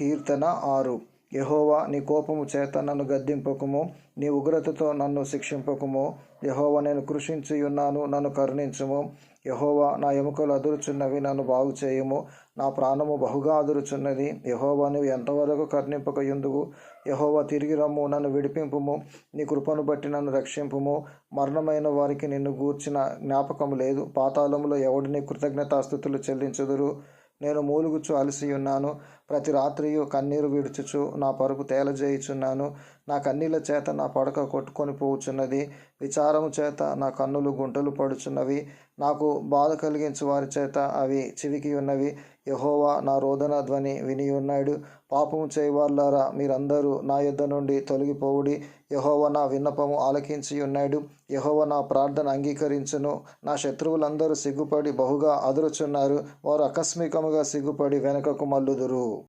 కీర్తన ఆరు. యహోవా నీ కోపము చేత నన్ను గద్దింపకుము నీ ఉగ్రతతో నన్ను శిక్షింపకుము. యహోవా నేను కృషించి ఉన్నాను నన్ను కరుణించుము. యహోవా నా ఎముకలు అదురుచున్నవి నన్ను బాగు చేయుము. నా ప్రాణము బహుగా అదురుచున్నది. యహోవా నువ్వు ఎంతవరకు కర్ణింపక ఎందుకు యహోవా తిరిగి రమ్ము నన్ను విడిపింపుము. నీ కృపను బట్టి నన్ను రక్షింపుము. మరణమైన వారికి నిన్ను గూర్చిన జ్ఞాపకం లేదు. పాతాళములో ఎవడిని కృతజ్ఞతాస్థుతులు చెల్లించుదురు? నేను మూలుగుచు అలసి ఉన్నాను ప్రతి రాత్రియు కన్నీరు విడుచుచు నా పరుపు తేలజేయుచున్నాను. నా కన్నీళ్ళ చేత నా పడక కొట్టుకొని పోవుచున్నది విచారము చేత నా కన్నులు గుంటలు పడుచున్నవి. నాకు బాధ కలిగించు వారి చేత అవి చివికి ఉన్నవి. యహోవా నా రోదన ధ్వని విని ఉన్నాడు. పాపము చేయవాళ్ళారా మీరందరూ నా యుద్ధ నుండి తొలగిపోవుడి. యహోవ నా విన్నపము ఆలకించి ఉన్నాడు. యహోవ నా ప్రార్థన అంగీకరించును. నా శత్రువులందరూ సిగ్గుపడి బహుగా అదురుచున్నారు. వారు ఆకస్మికముగా సిగ్గుపడి వెనుకకు మల్లుదురు